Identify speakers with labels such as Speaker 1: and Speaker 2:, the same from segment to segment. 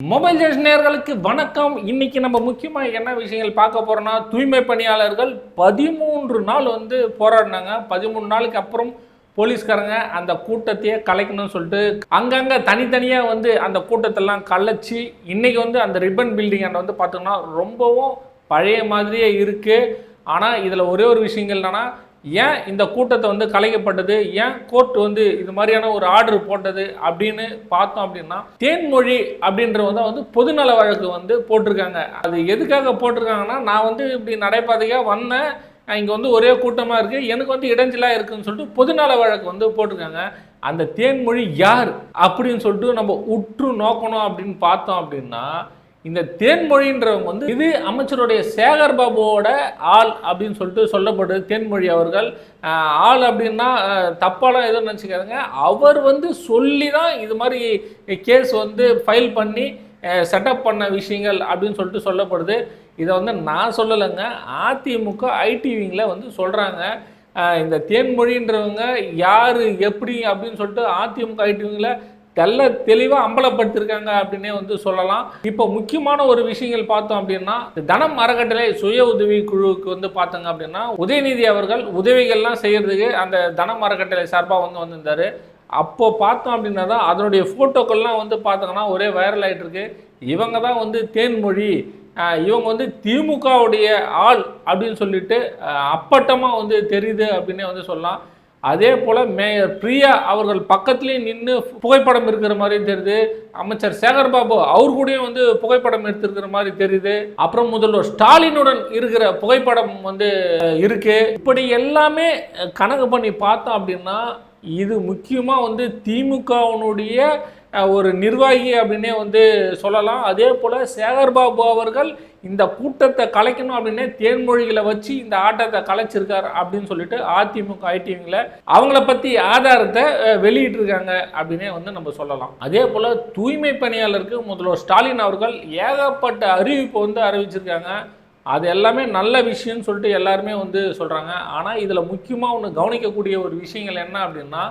Speaker 1: Mobile gents வணக்கம். இன்னைக்கு நம்ம முக்கியமாக என்ன விஷயங்கள் பார்க்க போறோம்னா தூய்மை பணியாளர்கள் பதிமூன்று நாள் வந்து போராடினாங்க. பதிமூணு நாளுக்கு அப்புறம் போலீஸ்காரங்க அந்த கூட்டத்தையே கலைக்கணும்னு சொல்லிட்டு அங்கங்கே தனித்தனியாக வந்து அந்த கூட்டத்தெல்லாம் கலைச்சி இன்னைக்கு வந்து அந்த ரிப்பன் பில்டிங் அண்ட் வந்து பார்த்தோம்னா ரொம்பவும் பழைய மாதிரியே இருக்குது ஆனால் இதில் ஒரே ஒரு விஷயங்கள் என்னன்னா ஏன் இந்த கூட்டத்தை வந்து கலைக்கப்பட்டது? ஏன் கோர்ட் வந்து இது மாதிரியான ஒரு ஆர்டர் போட்டது அப்படின்னு பார்த்தோம் அப்படின்னா தேன்மொழி அப்படின்றவங்க தான் வந்து பொதுநல வழக்கு வந்து போட்டிருக்காங்க. அது எதுக்காக போட்டிருக்காங்கன்னா நான் வந்து இப்படி நடைபாதையாக வந்தேன். இங்கே வந்து ஒரே கூட்டமாக இருக்குது எனக்கு வந்து இடைஞ்சலாக இருக்குதுன்னு சொல்லிட்டு பொதுநல வழக்கு வந்து போட்டிருக்காங்க. அந்த தேன்மொழி யார் அப்படின்னு சொல்லிட்டு நம்ம உற்று நோக்கணும் அப்படின்னு பார்த்தோம் அப்படின்னா இந்த தேன்மொழின்றவங்க வந்து இது அமைச்சருடைய சேகர் பாபுவோட ஆள் அப்படின்னு சொல்லிட்டு சொல்லப்படுது. தேன்மொழி அவர்கள் ஆள் அப்படின்னா தப்பாலாம் எதுவும் நினச்சிக்காதுங்க. அவர் வந்து சொல்லி தான் இது மாதிரி கேஸ் வந்து ஃபைல் பண்ணி செட்டப் பண்ண விஷயங்கள் அப்படின்னு சொல்லிட்டு சொல்லப்படுது. இதை வந்து நான் சொல்லலைங்க. அதிமுக ஐடிவிங்கில் வந்து சொல்கிறாங்க இந்த தேன்மொழின்றவங்க யார் எப்படி அப்படின்னு சொல்லிட்டு அதிமுக ஐடிவிங்கில் தெல்ல தெளிவாக அம்பலப்படுத்திருக்காங்க அப்படின்னே வந்து சொல்லலாம். இப்போ முக்கியமான ஒரு விஷயங்கள் பார்த்தோம் அப்படின்னா தனம் அறக்கட்டளை சுய உதவி குழுவுக்கு வந்து பார்த்தோங்க அப்படின்னா உதயநிதி அவர்கள் உதவிகள்லாம் செய்கிறதுக்கு அந்த தனம் அறக்கட்டளை சார்பாக வந்து வந்திருந்தார். அப்போ பார்த்தோம் அப்படின்னா தான் அதனுடைய ஃபோட்டோக்கள்லாம் வந்து பார்த்தோங்கன்னா ஒரே வைரல் ஆகிட்டு இருக்கு. இவங்க தான் வந்து தேன்மொழி. இவங்க வந்து திமுகவுடைய ஆள் அப்படின்னு சொல்லிட்டு அப்பட்டமாக வந்து தெரியுது அப்படின்னே வந்து சொல்லலாம். அதே போல் மேயர் பிரியா அவர்கள் பக்கத்துலேயும் நின்று புகைப்படம் இருக்கிற மாதிரி தெரியுது. அமைச்சர் சேகர் பாபு அவர் கூடயும் வந்து புகைப்படம் எடுத்திருக்கிற மாதிரி தெரியுது. அப்புறம் முதல்வர் ஸ்டாலினுடன் இருக்கிற புகைப்படம் வந்து இருக்கு. இப்படி எல்லாமே கணக்கு பண்ணி பார்த்தோம் அப்படின்னா இது முக்கியமாக வந்து திமுகவினுடைய ஒரு நிர்வாகி அப்படின்னே வந்து சொல்லலாம். அதே போல் சேகர் பாபு அவர்கள் இந்த கூட்டத்தை கலைக்கணும் அப்படின்னே தேன்மொழிகளை வச்சு இந்த ஆட்டத்தை கலைச்சிருக்கார் அப்படின்னு சொல்லிட்டு அதிமுக ஐடிவிங்கில் அவங்கள பற்றி ஆதாரத்தை வெளியிட்டிருக்காங்க அப்படின்னே வந்து நம்ம சொல்லலாம். அதே போல் தூய்மை பணியாளருக்கு முதல்வர் ஸ்டாலின் அவர்கள் ஏகப்பட்ட அறிவிப்பு வந்து அறிவிச்சிருக்காங்க. அது எல்லாமே நல்ல விஷயம்னு சொல்லிட்டு எல்லாருமே வந்து சொல்கிறாங்க ஆனால் இதில் முக்கியமாக ஒன்று கவனிக்கக்கூடிய ஒரு விஷயங்கள் என்ன அப்படின்னா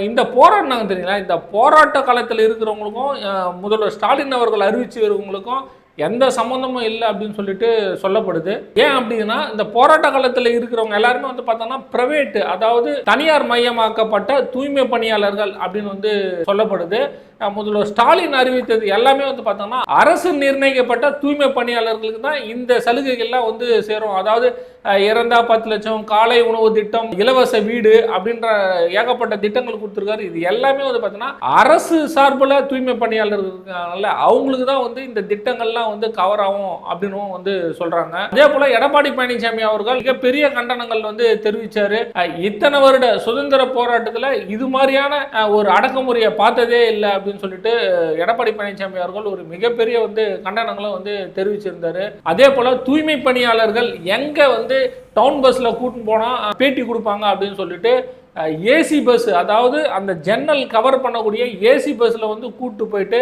Speaker 1: இந்த போராட்டம் தெரியுங்களா? இந்த போராட்ட காலத்தில் இருக்கிறவங்களுக்கும் முதல்வர் ஸ்டாலின் அவர்கள் அறிவிச்சு இருக்கிறவங்களுக்கும் எந்த சம்மந்தமும் இல்லை அப்படின்னு சொல்லிட்டு சொல்லப்படுது. ஏன் அப்படின்னா இந்த போராட்ட காலத்தில் இருக்கிறவங்க எல்லாருமே வந்து பார்த்தோம்னா பிரைவேட்டு அதாவது தனியார் மையமாக்கப்பட்ட தூய்மை பணியாளர்கள் அப்படின்னு வந்து சொல்லப்படுது. முதல்வர் ஸ்டாலின் அறிவித்தது எல்லாமே வந்து பார்த்தோம்னா அரசு நிர்ணயிக்கப்பட்ட தூய்மை பணியாளர்களுக்கு தான் இந்த சலுகைகள்லாம் வந்து சேரும். அதாவது இறந்தா பத்து லட்சம் காலை உணவு திட்டம் இலவச வீடு அப்படின்ற ஏகப்பட்ட திட்டங்கள் கொடுத்துருக்காரு. இது எல்லாமே வந்து பார்த்தீங்கன்னா அரசு சார்பில் தூய்மை பணியாளர்கள் இருக்காங்கல்ல அவங்களுக்கு தான் வந்து இந்த திட்டங்கள்லாம் வந்து கவர் ஆகும் அப்படின்னும் வந்து சொல்றாங்க. அதே போல எடப்பாடி பழனிசாமி அவர்கள் மிகப்பெரிய கண்டனங்கள் வந்து தெரிவிச்சாரு. இத்தனை வருட சுதந்திர போராட்டத்தில் இது மாதிரியான ஒரு அடக்குமுறையை பார்த்ததே இல்லை அப்படின்னு சொல்லிட்டு எடப்பாடி பழனிசாமி அவர்கள் ஒரு மிகப்பெரிய வந்து கண்டனங்களும் வந்து தெரிவிச்சிருந்தாரு. அதே போல தூய்மை பணியாளர்கள் எங்க வந்து டவுன் பஸ்ஸில் கூட்டின்னு போனால் பேட்டி கொடுப்பாங்க அப்படின்னு சொல்லிட்டு ஏசி பஸ் அதாவது அந்த ஜன்னல் கவர் பண்ணக்கூடிய ஏசி பஸ்ஸில் வந்து கூப்பிட்டு போயிட்டு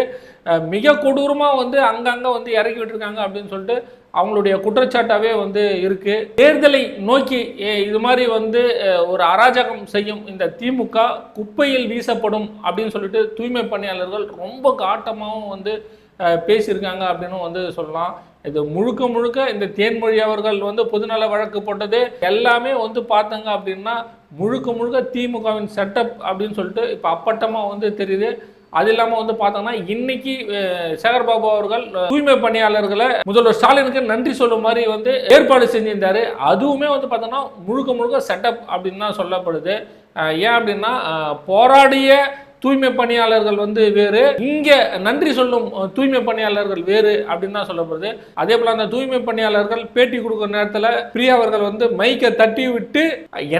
Speaker 1: மிக கொடூரமாக வந்து அங்கங்கே வந்து இறக்கி விட்டுருக்காங்க அப்படின்னு சொல்லிட்டு அவங்களுடைய குற்றச்சாட்டாகவே வந்து இருக்குது தேர்தலை நோக்கி இது மாதிரி வந்து ஒரு அராஜகம் செய்யும் இந்த திமுக குப்பையில் வீசப்படும் அப்படின்னு சொல்லிட்டு தூய்மை பணியாளர்கள் ரொம்ப காட்டமாகவும் வந்து பேசியிருக்காங்க அப்படின்னு வந்து சொல்லலாம். இது முழுக்க முழுக்க இந்த தேன்மொழி அவர்கள் வந்து பொதுநல வழக்கு போட்டது எல்லாமே வந்து பார்த்தாங்க அப்படின்னா முழுக்க முழுக்க திமுகவின் செட்டப் அப்படின்னு சொல்லிட்டு இப்போ அப்பட்டமாக வந்து தெரியுது. அது இல்லாமல் வந்து பார்த்தோம்னா இன்னைக்கு சேகர்பாபு அவர்கள் தூய்மை பணியாளர்களை முதல்வர் ஸ்டாலினுக்கு நன்றி சொல்லும் மாதிரி வந்து ஏற்பாடு செஞ்சிருந்தாரு. அதுவுமே வந்து பார்த்தோம்னா முழுக்க முழுக்க செட்டப் அப்படின்னு தான் சொல்லப்படுது. ஏன் அப்படின்னா போராடிய தூய்மை பணியாளர்கள் வந்து வேறு இங்கே நன்றி சொல்லும் தூய்மை பணியாளர்கள் வேறு அப்படின்னு தான் சொல்லப்படுது. அதே போல் அந்த தூய்மை பணியாளர்கள் பேட்டி கொடுக்குற நேரத்தில் பிரியா அவர்கள் வந்து மைக்கை தட்டி விட்டு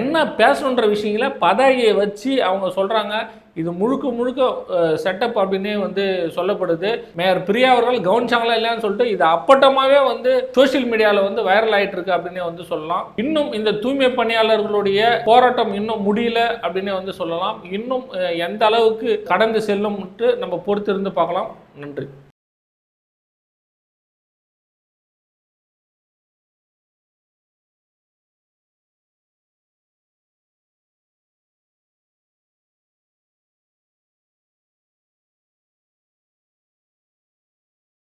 Speaker 1: என்ன பேசணுன்ற விஷயங்களை பதாகையை வச்சு அவங்க சொல்கிறாங்க இது முழுக்க முழுக்க செட்டப் அப்படின்னே வந்து சொல்லப்படுது. மேயர் பிரியா அவர்கள் கவனிச்சாங்களா இல்லையான்னு சொல்லிட்டு இது அப்பட்டமாகவே வந்து சோஷியல் மீடியாவில் வந்து வைரல் ஆகிட்டு இருக்கு அப்படின்னே வந்து சொல்லலாம். இன்னும் இந்த தூய்மை பணியாளர்களுடைய போராட்டம் இன்னும் முடியல அப்படின்னே வந்து சொல்லலாம். இன்னும் எந்த அளவுக்கு கடந்து செல்லும்ட்டு நம்ம பொறுத்திருந்து பார்க்கலாம். நன்றி.